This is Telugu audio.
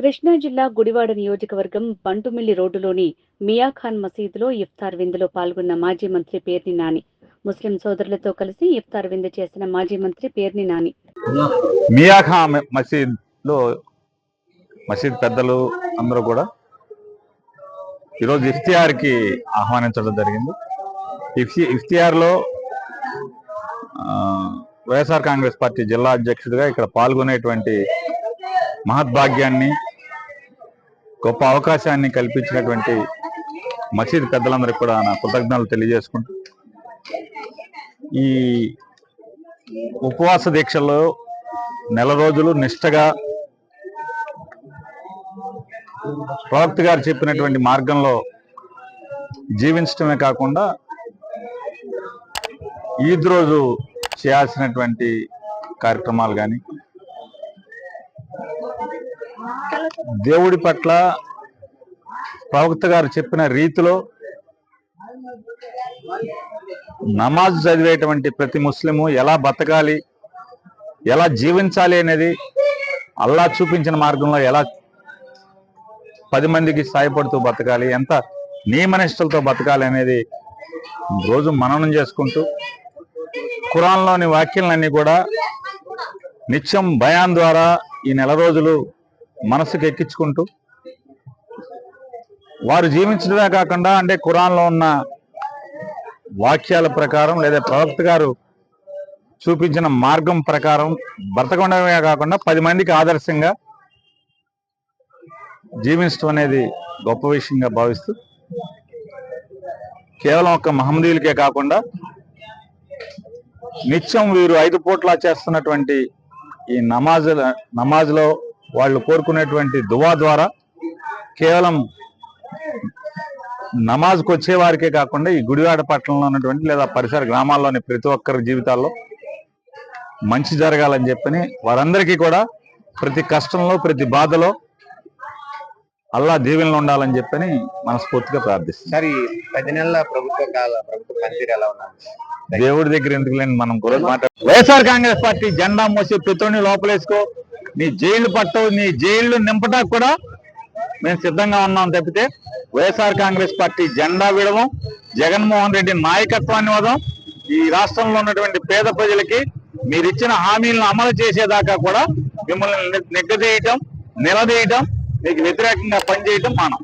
కృష్ణా జిల్లా గుడివాడ నియోజకవర్గం బంటుమిల్లి రోడ్డులోని మియాఖాన్ మసీదులో ఇఫ్తార్ విందులో పాల్గొన్న మాజీ మంత్రి పేర్ని నాని. ముస్లిం సోదరులతో కలిసి ఇఫ్తార్ విందు చేసిన మాజీ మంత్రి పేర్ని నాని. మియాఖాన్ మసీద్లో మసీద్ పెద్దలు అందరూ కూడా ఈరోజు ఇఫ్తియార్కి ఆహ్వానించడం జరిగింది. ఇఫ్తియార్లో వైఎస్ఆర్ కాంగ్రెస్ పార్టీ జిల్లా అధ్యక్షుడిగా ఇక్కడ పాల్గొనేటువంటి మహద్భాగ్యాన్ని గొప్ప అవకాశాన్ని కల్పించినటువంటి మసీద్ పెద్దలందరికీ కూడా నా కృతజ్ఞతలు తెలియజేసుకుంటూ ఈ ఉపవాస దీక్షల్లో నెల రోజులు నిష్టగా ప్రవక్త గారు చెప్పినటువంటి మార్గంలో జీవించడమే కాకుండా ఈద్ రోజు చేయాల్సినటువంటి కార్యక్రమాలు కానీ దేవుడి పట్ల ప్రవక్త గారు చెప్పిన రీతిలో నమాజ్ చదివేటువంటి ప్రతి ముస్లిము ఎలా బతకాలి ఎలా జీవించాలి అనేది అల్లా చూపించిన మార్గంలో ఎలా పది మందికి సాయపడుతూ బతకాలి ఎంత నియమనిష్టలతో బతకాలి అనేది రోజు మననం చేసుకుంటూ ఖురాన్లోని వాక్యాలన్నీ కూడా నిత్యం భయాన్ ద్వారా ఈ నెల రోజులు మనసుకు ఎక్కించుకుంటూ వారు జీవించడమే కాకుండా అంటే ఖురాన్లో ఉన్న వాక్యాల ప్రకారం లేదా ప్రవక్త గారు చూపించిన మార్గం ప్రకారం బ్రతకడమే కాకుండా పది మందికి ఆదర్శంగా జీవించడం అనేది గొప్ప విషయంగా భావిస్తూ కేవలం ఒక మహమ్మదీయులకే కాకుండా నిత్యం వీరు ఐదు పూట్లా చేస్తున్నటువంటి ఈ నమాజ్ నమాజ్లో వాళ్ళు కోరుకునేటువంటి దువా ద్వారా కేవలం నమాజ్కి వచ్చే వారికే కాకుండా ఈ గుడివాడ పట్టణంలో ఉన్నటువంటి లేదా పరిసర గ్రామాల్లోని ప్రతి ఒక్కరి జీవితాల్లో మంచి జరగాలని చెప్పని వారందరికీ కూడా ప్రతి కష్టంలో ప్రతి బాధలో అల్లా దీవెనలు ఉండాలని చెప్పని మనస్ఫూర్తిగా సార్ ఈ పది నెలల ప్రభుత్వ కాల ప్రభుత్వ పనితీరు ఎలా ఉన్నారు దేవుడి దగ్గర ఎందుకు లేని మనం కూడా మాట్లాడు వైఎస్ఆర్ కాంగ్రెస్ పార్టీ జెండా మోసి ప్రతిని లోపలేసుకో. నీ జైలు పట్టవు నీ జైలు నింపడానికి కూడా మేము సిద్ధంగా ఉన్నాం తప్పితే వైఎస్ఆర్ కాంగ్రెస్ పార్టీ జెండా విడవం జగన్మోహన్ రెడ్డి నాయకత్వాన్ని వదం. ఈ రాష్ట్రంలో ఉన్నటువంటి పేద ప్రజలకి మీరిచ్చిన హామీలను అమలు చేసేదాకా కూడా మిమ్మల్ని నిగ్గజేయటం నిలదీయటం మీకు వ్యతిరేకంగా పనిచేయటం మానం.